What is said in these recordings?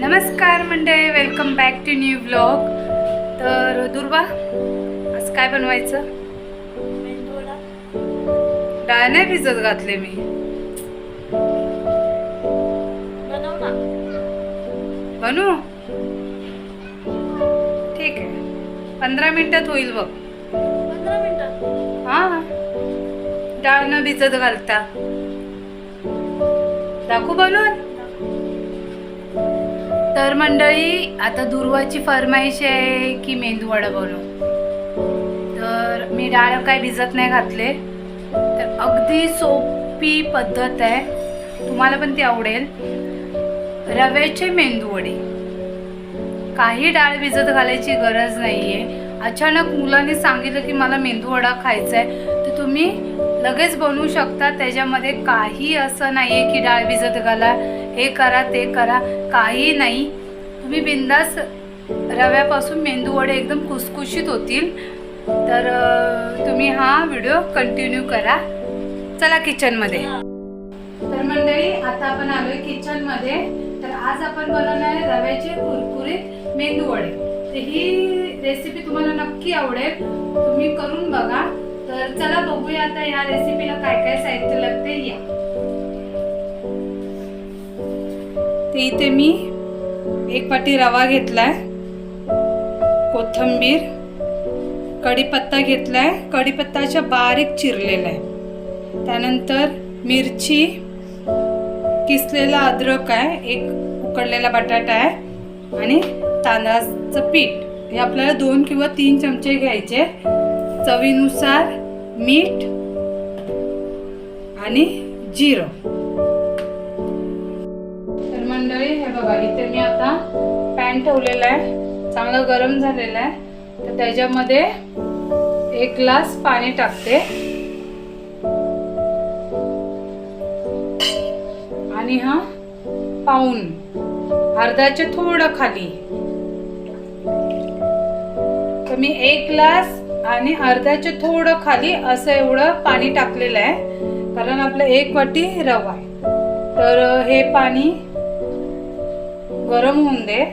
नमस्कार मंडळी welcome back to new blog तर दुर्वा आज काय बनवायचं? डाळ नाही भिजत घातले मी. बनू ठीक आहे. पंधरा मिनिटात होईल बघ. हा. डाळ न भिजत घालता. दाखवू बनवून. तर मंडळी आता दुर्वाची फरमाईश आहे की मेंदू वडा बनवू. तर मी डाळ काय भिजत नाही घातले. तर अगदी सोपी पद्धत आहे. तुम्हाला पण ती आवडेल. रव्याचे मेंदू वडे. काही डाळ भिजत घालायची गरज नाही आहे अचानक मुलाने सांगितलं की मला मेंदू वडा खायचा आहे तर तुम्ही लगेच बनवू शकता. त्याच्यामध्ये काही असं नाही आहे की डाळ भिजत घाला. हे करा ते करा. काही नाही. तुम्ही बिंदास रव्यापासून मेंदू वडे एकदम कुसकुशीत होतील. तर तुम्ही हा व्हिडिओ कंटिन्यू करा. चला किचनमध्ये तर मंडळी आता आपण आलोय किचनमध्ये तर आज आपण बनवणार आहे रव्याचे कुरकुरीत मेंदू वडे. तर ही रेसिपी तुम्हाला नक्की आवडेल. तुम्ही करून बघा. तर चला बघूया आता या रेसिपीला काय काय साहित्य लागते या. ते इथे मी एक वाटी रवा घेतलाय. कोथंबीर कढीपत्ता घेतलाय. कढीपत्ताच्या बारीक चिरलेला आहे त्यानंतर मिरची किसलेला अद्रक आहे एक उकडलेला बटाटा आहे आणि तांदळाचं पीठ. हे आपल्याला दोन किंवा तीन चमचे घ्यायचे. चवीनुसार मीठ आणि जिरं. बघा इथे मी आता पॅन ठेवलेला आहे. चांगलं गरम झालेला आहे. तर त्याच्यामध्ये एक ग्लास पाणी टाकते. आणि हा पाऊन अर्धाच्या थोडं खाली. तर मी एक ग्लास आणि अर्ध्याच्या थोडं खाली असं एवढं पाणी टाकलेलं आहे. कारण आपलं एक वाटी रवा आहे. तर हे पाणी गरम होऊन दे.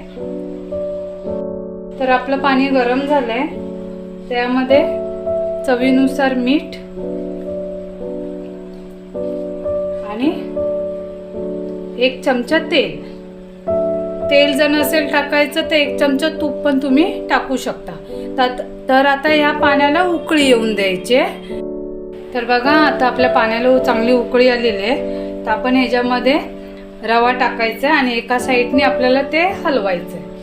तर आपलं पाणी गरम झालंय. त्यामध्ये चवीनुसार मीठ आणि एक चमचा तेल. तेल जर नसेल टाकायचं तर एक चमचा तूप पण तुम्ही टाकू शकता. तर तर आता या पाण्याला उकळी येऊन द्यायची. तर बघा आता आपल्या पाण्याला चांगली उकळी आलेली आहे. तर आपण ह्याच्यामध्ये रवा टाकायचा आहे आणि एका साईडने आपल्याला ते हलवायचं आहे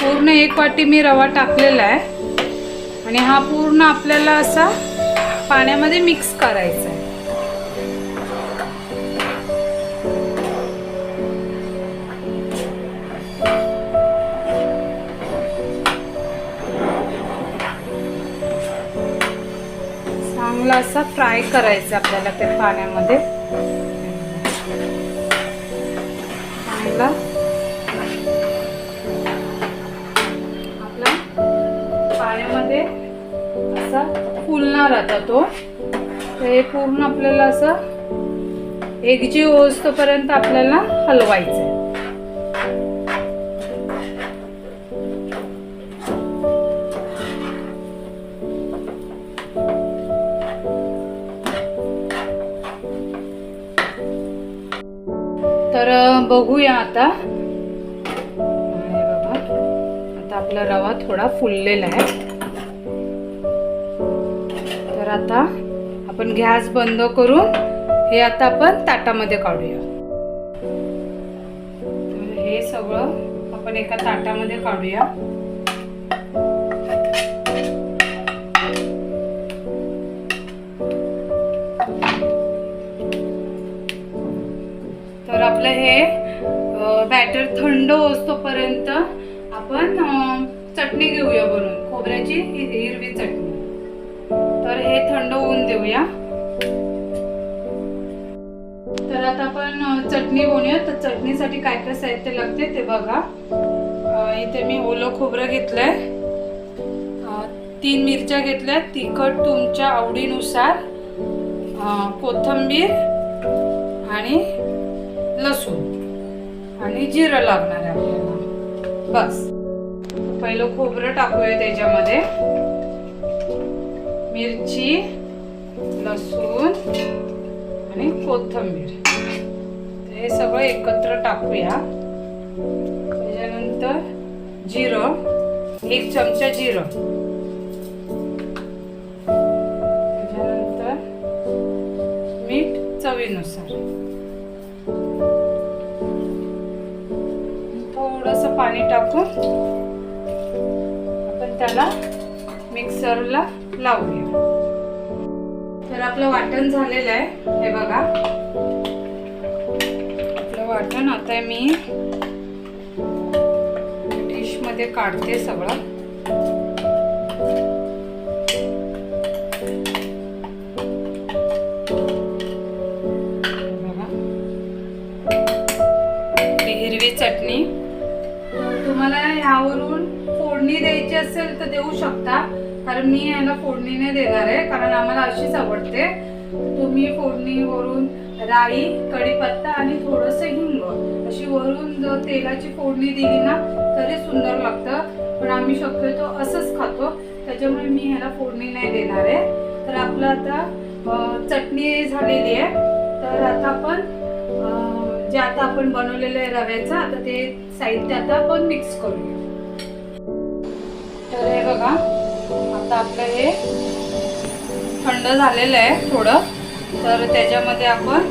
पूर्ण एक वाटी मी रवा टाकलेला आहे. आणि हा पूर्ण आपल्याला असा पाण्यामध्ये मिक्स करायचा आहे असा फ्राय करायचा आपल्याला त्या पाण्यामध्ये. आपला पाण्यामध्ये असा फुलणार आता तो. हे पूर्ण आपल्याला असं एकजीव होतोपर्यंत आपल्याला हलवायचं बघूया आता. हे आता आपला रवा थोडा फुललेला आहे. तर आता आपण गॅस बंद करून हे आता आपण ताटामध्ये काढूया. तर हे सगळं आपण एका ताटामध्ये काढूया. तर आपलं हे बॅटर थंड होतोपर्यंत आपण चटणी घेऊया बनवून खोबऱ्याची हिरवी चटणी. तर हे थंड होऊन देऊया. तर आता आपण चटणी बनवूया. तर चटणीसाठी काय काय साहित्य लागते ते बघा. इथे मी ओलं खोबरं घेतलंय. तीन मिरच्या घेतल्या तिखट तुमच्या आवडीनुसार. कोथंबीर कोथिंबीर आणि लसूण. आणि जिरं लागणार आहे आपल्याला. बस. पहिलं खोबरं टाकूया त्याच्यामध्ये. मिरची लसूण आणि कोथिंबीर. हे सगळं एकत्र टाकूया. त्याच्यानंतर जिरं एक चमचा जिरं. त्याच्यानंतर मीठ चवीनुसार. थोडंसं पाणी टाकून आपण त्याला मिक्सरला लावूया. तर आपलं वाटण झालेलं आहे. हे बघा. आपलं वाटण आता मी डिशमध्ये काढते सगळं. बघा. हिरवी चटणी. तुम्हाला ह्यावरून फोडणी द्यायची असेल तर देऊ शकता. कारण मी याला फोडणी नाही देणार आहे कारण आम्हाला अशीच आवडते. तुम्ही फोडणीवरून राई कढीपत्ता आणि थोडंसं हिंग अशी वरून जर तेलाची फोडणी दिली ना तरी सुंदर लागतं. पण आम्ही शक्यतो असंच खातो. त्याच्यामुळे मी ह्याला फोडणी नाही देणार आहे. तर आपलं आता चटणी झालेली आहे. तर आता आपण जे आता आपण बनवलेलं आहे रव्याचं आता ते साहित्य आता आपण मिक्स करूया. तर हे बघा आता आपलं हे थंड झालेलं आहे थोडं. तर त्याच्यामध्ये आपण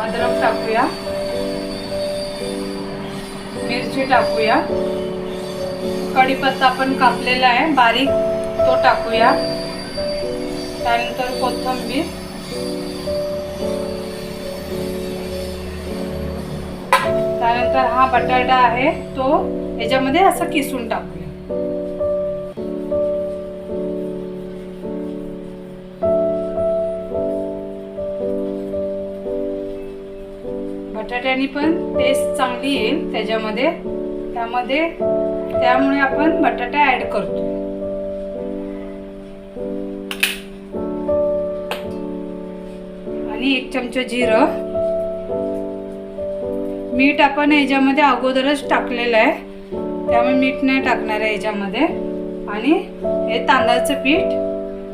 अद्रक टाकूया. मिरची टाकूया. कढीपत्ता आपण कापलेला आहे बारीक तो टाकूया. त्यानंतर कोथिंबीर. त्यानंतर हा बटाटा आहे तो याच्यामध्ये असं किसून टाकूया. बटाट्याने पण टेस्ट चांगली येईल त्याच्यामध्ये. त्यामध्ये त्यामुळे आपण बटाटा ऍड करतो. आणि एक चमचा जिरं. मीठ आपण याच्यामध्ये अगोदरच टाकलेलं आहे. त्यामुळे मीठ नाही टाकणार आहे याच्यामध्ये आणि हे तांदळाचं पीठ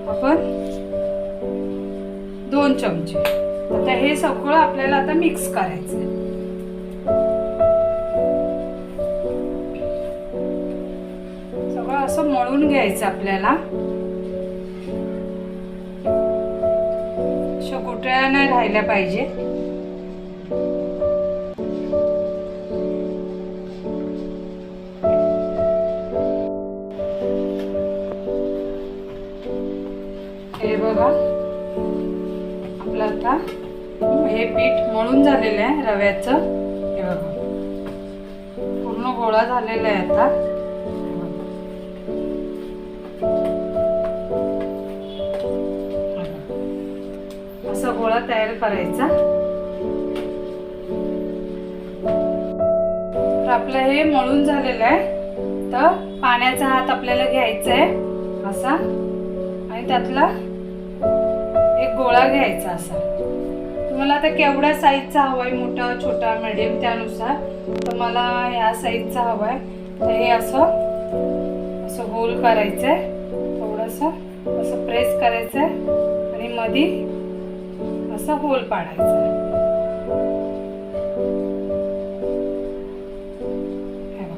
आपण दोन चमचे. आता हे सगळं आपल्याला आता मिक्स करायचं आहे. सगळं असं मळून घ्यायचं आपल्याला. अशा गुटळ्या नाही राहिल्या पाहिजे. बघा. आपलं आता हे पीठ मळून झालेलं आहे रव्याचं. हे बघा. पूर्ण गोळा झालेला आहे आता. असा गोळा तयार करायचा. तर आपलं हे मळून झालेलं आहे. तर पाण्याचा हात आपल्याला घ्यायचा आहे. असा. आणि त्यातला एक गोळा घ्यायचा असा. तुम्हाला आता केवढ्या साईजचा हवाय? मोठा छोटा मिडियम त्यानुसार. तर मला ह्या साईजचा हवाय. तर हे असं असं गोल करायचं आहे थोडंसं असं प्रेस करायचं आहे आणि मधी असं होल पाडायचं. आहे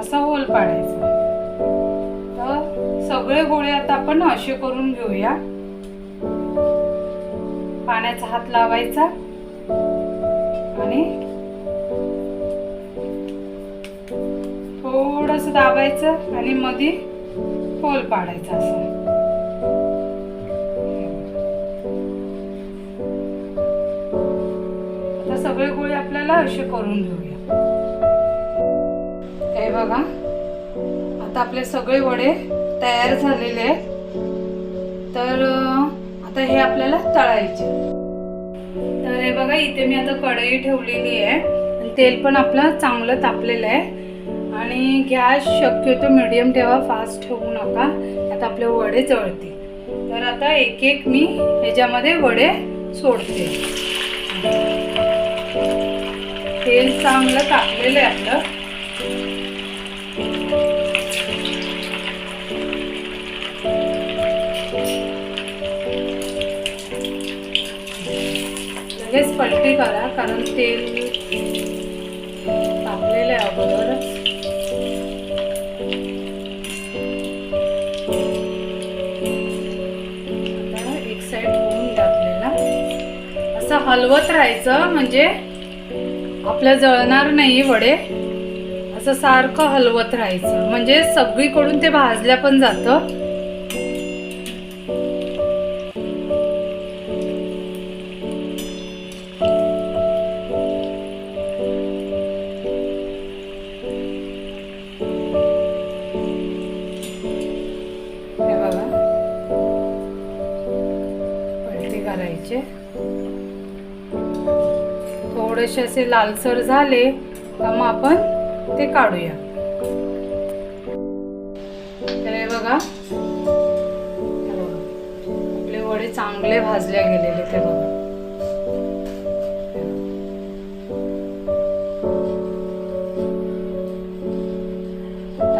असा होल पाडायचा. सगळे गोळे आता आपण असे करून घेऊया. पाण्याचा हात लावायचा. आणि थोडस दाबायचं आणि मध्ये खोल पाडायचा असं. आता सगळे गोळे आपल्याला असे करून घेऊया. हे बघा. आता आपले सगळे वडे तयार झालेले आहेत. तर आता हे आपल्याला तळायचे. तर हे बघा इथे मी आता कढई ठेवलेली आहे. आणि तेल पण आपलं चांगलं तापलेलं आहे. आणि गॅस शक्यतो मिडियम ठेवा फास्ट ठेवू नका. आता आपले वडे जळतील तर आता एक एक मी ह्याच्यामध्ये वडे सोडते. तेल चांगलं तापलेलं आहे आपलं. लगेच पलटी करा कारण तेल तापलेलं आहे अगोदरच. एक होऊन टाकलेला असं हलवत राहायचं म्हणजे आपलं जळणार नाही वडे. असं सारखं हलवत राहायचं. म्हणजे सगळीकडून ते भाजल्या पण जातं. थोडेसे असे लालसर झाले का मग आपण ते काढूया. तर बघा बघा. आपले वडे चांगले भाजले गेलेले ते बघा.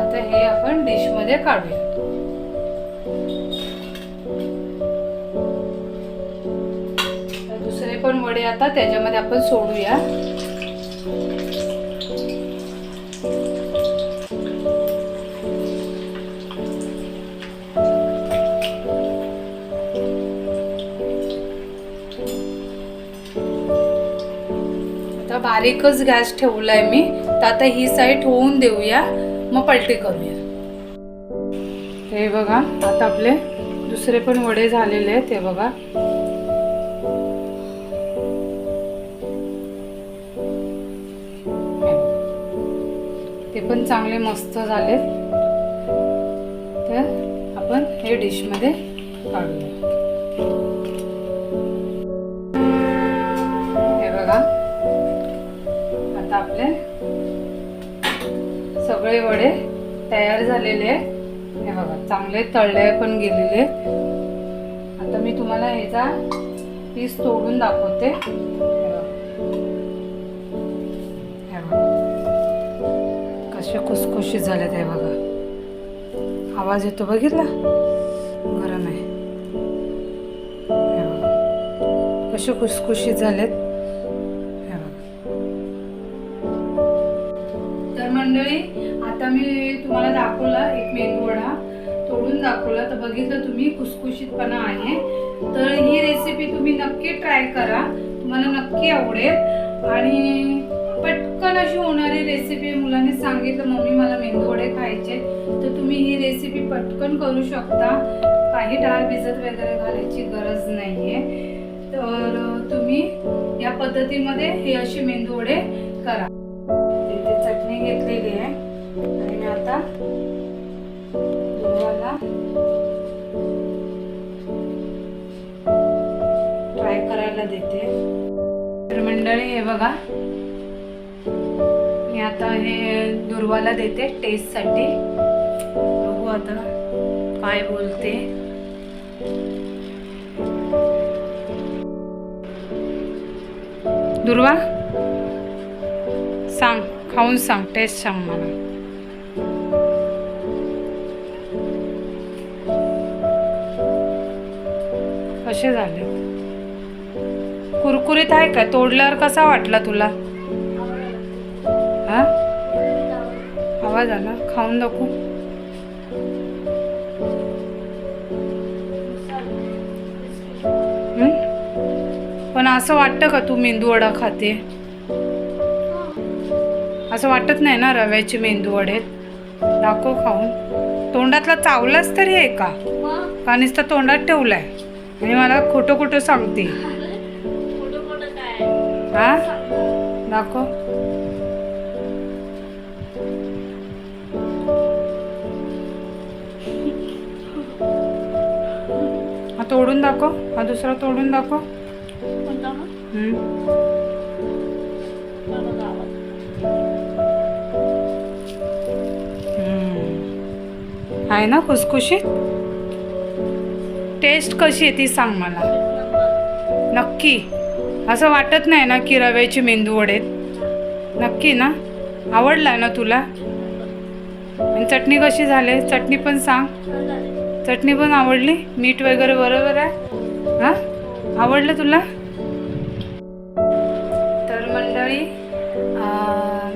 आता हे आपण डिशमध्ये काढूया. वडे आता त्याच्यामध्ये आपण सोडूया. आता बारीकच गॅस ठेवलाय मी. तर आता ही साईड होऊन देऊया. मग पलटी करूया. हे बघा आता आपले दुसरे पण वडे झालेले आहेत हे बघा. चांगले मस्त झाले तर आपण हे डिशमध्ये काढूया. हे बघा. आता आपले सगळे वडे तयार झालेले आहेत. हे बघा चांगले तळले पण गेलेले आता मी तुम्हाला ह्याचा पीस तोडून दाखवते. अशा खुसखुशीत झालेत हे बघा. आवाज येतो बघितला? गरम आहे कसे खुशखुशीत झालेत. तर मंडळी आता मी तुम्हाला दाखवला एक मेंदूवडा. तोडून दाखवला. तर बघितलं तुम्ही खुसखुशीतपणा आहे. तर ही रेसिपी तुम्ही नक्की ट्राय करा. तुम्हाला नक्की आवडेल. आणि पटकन अशी होणारी रेसिपी मुलांनी सांगितलं मम्मी मला मेंदूवडे खायचे तर तुम्ही ही रेसिपी पटकन करू शकता. काही डाळ भिजत वगैरे घालायची गरज नाही आहे तर तुम्ही या पद्धतीमध्ये हे असे मेंदूवडे करा. इथे चटणी घेतलेली आहे. आणि मी आता तुम्हाला ट्राय करायला देते. तर मंडळी हे बघा. आता हे दुर्वाला देते टेस्टसाठी. बघू आता काय बोलते. दुर्वा सांग खाऊन सांग टेस्ट सांग मला. कसे झाले? कुरकुरीत आहे का? तोडल्यावर कसा वाटला तुला? आवाज आला. खाऊन दाखवू? पण असं वाटतं का तू मेंदू वडा खाते? असं वाटत नाही ना रव्याचे मेंदू वडे दाखव खाऊन. तोंडातला चावलाच तरी आहे का? का नुसतं तोंडात ठेवलाय? आणि मला खोटं खोटं सांगते. हा? दाखव. तोडून दाखव. हा दुसरा तोडून दाखव. आहे ना खुसखुशीत? टेस्ट कशी आहे ती सांग मला. नक्की. असं वाटत नाही ना की रव्याचे मेंदू वडेत नक्की ना? आवडला ना तुला? आणि चटणी कशी झाली? चटणी पण सांग. चटणी पण आवडली मीठ वगैरे बरोबर आहे. हां? आवडलं तुला? तर मंडळी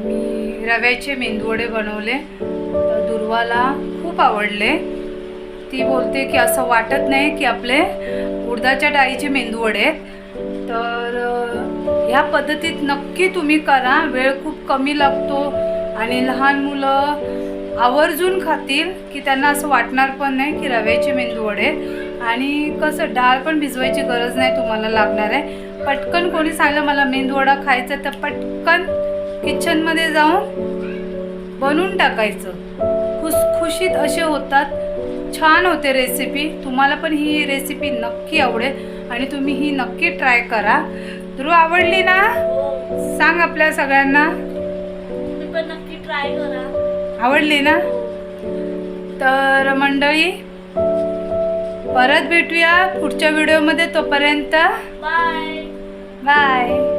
मी रव्याचे मेंदूवडे बनवले. तर दुर्वाला खूप आवडले. ती बोलते की असं वाटत नाही की आपले उडदाच्या डाळीचे मेंदूवडे आहेत. तर ह्या पद्धतीत नक्की तुम्ही करा. वेळ खूप कमी लागतो आणि लहान मुलं आवर्जून खातील की त्यांना असं वाटणार पण नाही की रव्याचे मेंदूवडे आणि कसं डाळ पण भिजवायची गरज नाही तुम्हाला लागणार आहे. पटकन कोणी सांगलं मला मेंदूवडा खायचा तर पटकन किचनमध्ये जाऊन बनवून टाकायचं. खुसखुशीत असे होतात. छान होते रेसिपी तुम्हाला पण ही रेसिपी नक्की आवडेल आणि तुम्ही ही नक्की ट्राय करा. ध्रुव आवडली ना? सांग आपल्या सगळ्यांना. तुम्ही पण नक्की ट्राय करा. आवडली ना? तर मंडळी परत भेटूया पुढच्या व्हिडिओमध्ये तोपर्यंत. Bye bye